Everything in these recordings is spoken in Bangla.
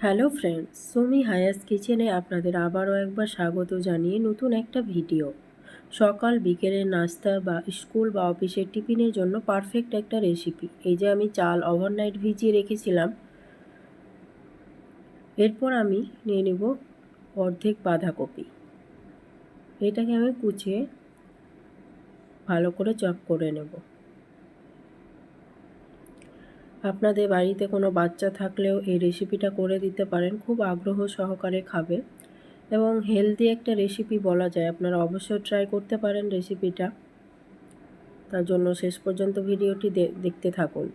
হ্যালো ফ্রেন্ডস সুমি হায়াস কিচেনে আপনাদের আবারও একবার স্বাগত জানিয়ে নতুন একটা ভিডিও সকাল, বিকেলের নাস্তা বা স্কুল বা অফিসের টিফিনের জন্য পারফেক্ট একটা রেসিপি এই যে আমি চাল ওভারনাইট ভিজিয়ে রেখেছিলাম। এরপর আমি নিয়ে নেব অর্ধেক বাঁধাকপি। এটাকে আমি কুচিয়ে ভালো করে চপ করে নেব। আপনাদের বাড়িতে কোনো বাচ্চা থাকলেও এই রেসিপিটা করে দিতে পারেন, খুব আগ্রহ সহকারে খাবে। এবং হেলদি একটা রেসিপি বলা যায়, আপনারা অবশ্যই ট্রাই করতে পারেন রেসিপিটা তার জন্য শেষ পর্যন্ত ভিডিওটি দেখতে থাকুন।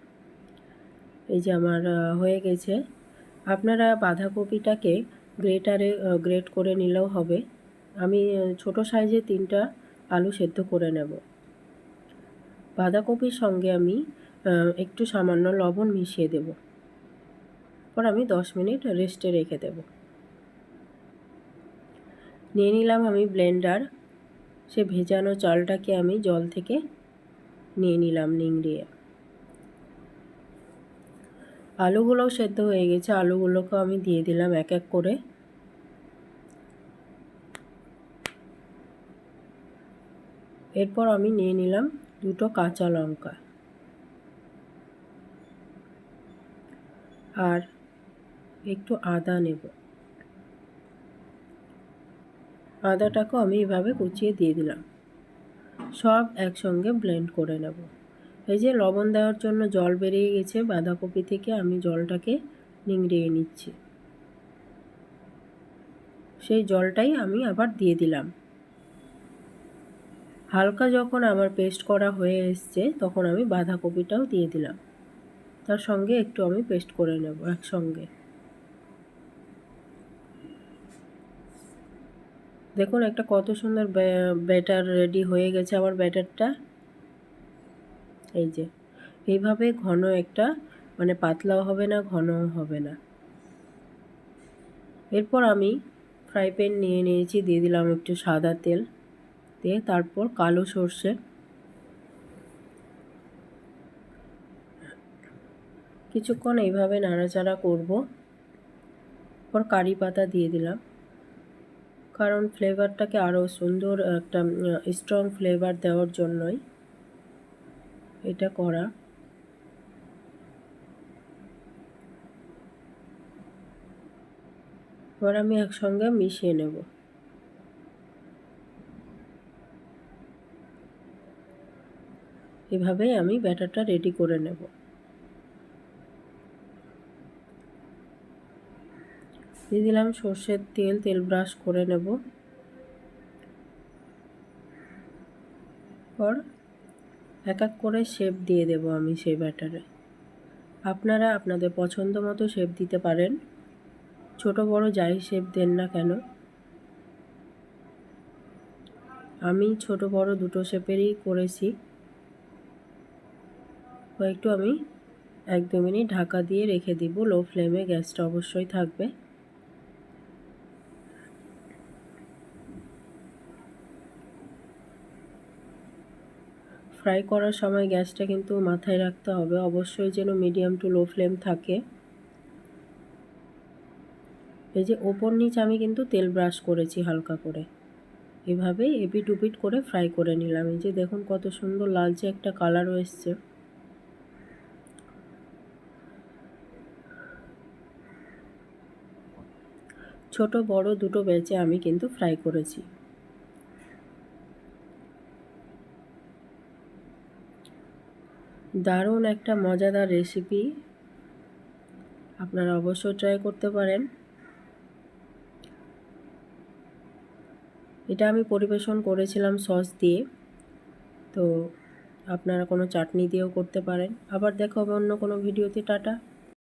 এই যে আমার হয়ে গেছে। আপনারা বাঁধাকপিটাকে গ্রেটারে গ্রেট করে নিলেও হবে। আমি ছোট সাইজে তিনটা আলু সেদ্ধ করে নেব। বাঁধাকপির সঙ্গে আমি একটু সামান্য লবণ মিশিয়ে দেব। পর আমি দশ মিনিট রেস্টে রেখে দেব। নিয়ে নিলাম আমি ব্লেন্ডার। সে ভেজানো চালটাকে আমি জল থেকে নিয়ে নিলাম নিংড়িয়ে আলুগুলোও সেদ্ধ হয়ে গেছে। আলুগুলোকেও আমি দিয়ে দিলাম এক এক করে। এরপর আমি নিয়ে নিলাম দুটো কাঁচা লঙ্কা। আর একটু আদা নেব। আদাটাকেও আমি এভাবে কুচিয়ে দিয়ে দিলাম। সব একসঙ্গে ব্লেন্ড করে নেব। এই যে লবণ দেওয়ার জন্য জল বেরিয়ে গেছে, বাঁধাকপি থেকে আমি জলটাকে নিংড়িয়ে নিচ্ছি। সেই জলটাই আমি আবার দিয়ে দিলাম। হালকা যখন আমার পেস্ট করা হয়ে এসছে, তখন আমি বাঁধাকপিটাও দিয়ে দিলাম। তার সঙ্গে একটু আমি পেস্ট করে নেব একসঙ্গে। দেখুন একটা কত সুন্দর ব্যাটার রেডি হয়ে গেছে আমার ব্যাটারটা। এই যে, এইভাবে ঘন একটা মানে পাতলাও হবে না, ঘনও হবে না। এরপর আমি ফ্রাই প্যান নিয়ে নিয়েছি, দিয়ে দিলাম একটু সাদা তেল, দিয়ে তারপর কালো সর্ষে। কিছুক্ষণ এইভাবে নাড়াচাড়া করব। পর কারি পাতা দিয়ে দিলাম। কারণ ফ্লেভারটাকে আরও সুন্দর একটা স্ট্রং ফ্লেভার দেওয়ার জন্যই এটা করা। এবার আমি একসঙ্গে মিশিয়ে নেব। এভাবেই আমি ব্যাটারটা রেডি করে নেব। দিয়ে দিলাম সর্ষের তেল তেল ব্রাশ করে নেব। পর এক এক করে শেপ দিয়ে দেব আমি সেই ব্যাটারে আপনারা আপনাদের পছন্দ মতো শেপ দিতে পারেন। ছোট, বড় যাই শেপ দেন না কেন। আমি ছোট, বড় দুটো শেপেরই করেছি। কয়েকটু আমি এক, দু মিনিট ঢাকা দিয়ে রেখে দিব। লো ফ্লেমে গ্যাসটা অবশ্যই থাকবে। ফ্রাই করার সময় গ্যাসটা কিন্তু মাথায় রাখতে হবে। অবশ্যই যেন মিডিয়াম টু লো ফ্লেম থাকে। এই যে ওপর নিচ আমি কিন্তু তেল ব্রাশ করেছি হালকা করে। এভাবে এপিট উপিট করে ফ্রাই করে নিলাম। এই যে দেখুন কত সুন্দর লালচে একটা কালারও এসছে। ছোট, বড় দুটো বেচে আমি কিন্তু ফ্রাই করেছি। দারুণ একটা মজাদার রেসিপি আপনারা অবশ্যই ট্রাই করতে পারেন। এটা আমি পরিবেশন করেছিলাম সস দিয়ে। তো আপনারা কোনো চাটনি দিয়েও করতে পারেন। আবার দেখা অন্য কোনো ভিডিওতে টাটা।